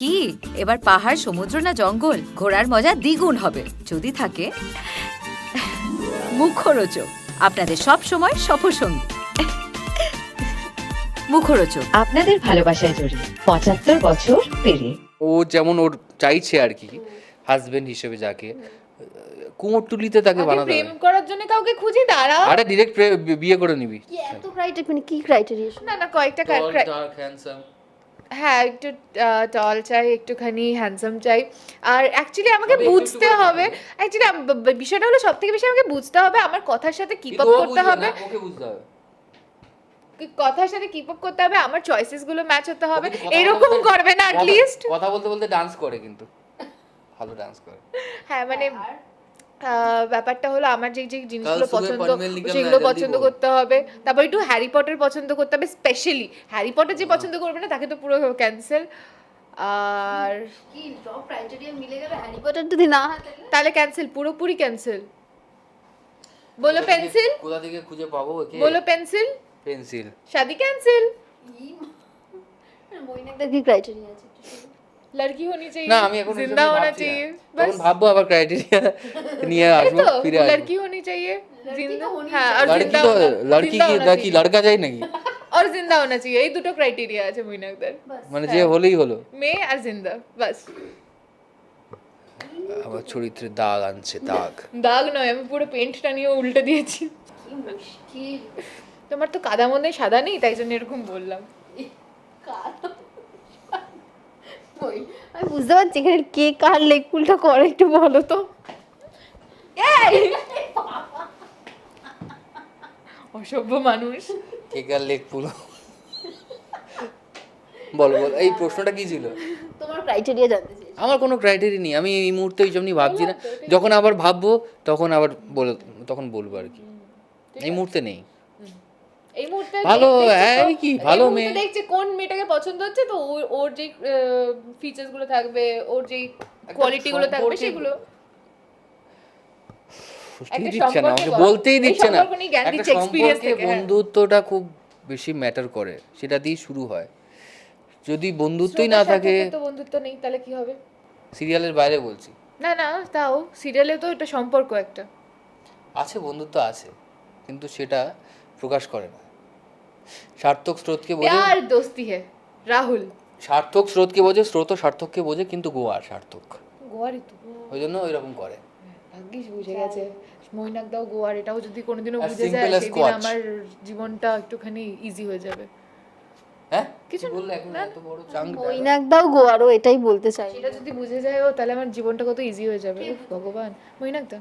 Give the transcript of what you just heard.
কি? এবার পাহাড় সমুদ্র না জঙ্গল? ঘোরার মজা দ্বিগুণ হবে। যদি থাকে মুখরোচক। আপনাদের সব সময় সফরসঙ্গী। মুখরোচক। আপনাদের ভালোবাসায় জড়িয়ে পঁচাত্তর বছর পেরিয়ে। ও যেমন ওর চাইছে আর কি হাজবেন্ড হিসেবে যাকে কুমোরটুলিতে তাকে বানাতে প্রেম করার জন্য কাউকে খুঁজি দাঁড়া আরে ডিরেক্ট বিয়ে করে নিবি। কি এত ক্রাইটেরিয়া মানে কি ক্রাইটেরিয়া না না কয়েকটা কা- ক্রা- হ্যাঁ একটু টল চাই একটুখানি হ্যান্ডসাম চাই। আর অ্যাকচুয়ালি আমাকে বুঝতে হবে। অ্যাকচুয়ালি বিষয়টা হলো সব থেকে বেশি আমাকে বুঝতে হবে আমার কথার সাথে কিপ আপ করতে হবে। কথার সাথে কিপ আপ করতে হবে আমার চয়েসেসগুলো ম্যাচ হতে হবে। এরকম করবে না কথা- অ্যাটলিস্ট কথা বলতে বলতে ডান্স করে কিন্তু। ভালো ডান্স করে। হ্যাঁ মানে ব্যাপারটা হলো আমার যে যে জিনিসগুলো পছন্দ সেগুলো পছন্দ করতে হবে। তারপর একটু হ্যারি পটার পছন্দ করতে হবে স্পেশালি হ্যারি পটার যে পছন্দ করবে না তাকে তো পুরো ক্যান্সেল আর কি সব ক্রাইটেরিয়া মিলে গেলে হ্যারি পটার যদি না তাহলে? ক্যান্সেল পুরোপুরি ক্যান্সেল বলো পেন্সিল কোথা থেকে খুঁজে পাবো ওকে? বলো পেন্সিল পেন্সিল শাদি ক্যান্সেল কি ক্রাইটেরিয়া আছে? লড়কি হনি চাই না আমি এখন জিন্দা হোনা চাই বাস ভাববো আবার ক্রাইটেরিয়া নিয়ে আসব ফিরে লড়কি হোনি চাই জিন্দা হ্যাঁ আর জিন্দা লড়কি কি লড়কা চাই নাকি আর জিন্দা হোনা চাই এই দুটো ক্রাইটেরিয়া আছে মুইনা আক্তার মানে যে হলেই হলো মেয়ে আর জিন্দা বাস আবার চরিত্রে দাগ আনছে দাগ দাগ নয় আমি পুরো পেন্টটা নিয়ে উল্টে দিয়েছি তোমার তো কাদা মনে সাদা নেই তাই জন্য এরকম বললাম কাদা ওই, আমি বুঝতে পারছি এখানে কে কার লেগ পুলটা করে একটু বলো তো। অসভ্য মানুষ। কে কার লেগ পুরো বল বল এই প্রশ্নটা কি ছিল? তোমার ক্রাইটেরিয়া জানতে চাই আমার কোনো ক্রাইটেরিয়া নেই আমি এই মুহূর্তে এইসব নিয়ে ভাবছি না। যখন আবার ভাববো তখন আবার বলে তখন বলব আর কি। এই মুহূর্তে নেই। এই মুহূর্তে ভালো, এই কি, ভালো মেয়ে। দেখছি কোন মেয়েটাকে পছন্দ হচ্ছে তো ওর ওর যে ফিচার্সগুলো থাকবে ওর যে কোয়ালিটি গুলো থাকবে সেগুলো। দিচ্ছে না সম্পর্কে বলতেই দিচ্ছে না। একটা সম্পর্কে হ্যাঁ। বন্ধুত্বটা খুব বেশি ম্যাটার করে সেটা দিয়ে শুরু হয়। যদি বন্ধুত্বই না থাকে তো বন্ধুত্ব নেই তাহলে কি হবে? সিরিয়ালের বাইরে বলছি। না না তাও সিরিয়ালে তো এটা সম্পর্ক একটা। আছে বন্ধুত্ব আছে কিন্তু সেটা প্রকাশ করে না সার্থক স্রোতকে বোঝে প্যার দোস্তি হে রাহুল। সার্থক স্রোতকে বোঝে স্রোত সার্থককে বোঝে কিন্তু গোয়ার সার্থক। গোয়ারই তো ওই জন্য ওই রকম করে। ভাগ্যিস বুঝে গেছে। মৈনাক দাও গোয়ার এটাও যদি কোনোদিনও বুঝে যায় সেদিন আমার জীবনটা একটুখানি ইজি হয়ে যাবে। হ্যাঁ? কিছু কিছু বললে এখন? এত বড় চাঙ্গ মইনাক দাও গোয়ারও এটাই বলতে চাই সেটা যদি বুঝে যায় ও তাহলে আমার জীবনটা কত ইজি হয়ে যাবে। ভগবান। মৈনাক দা।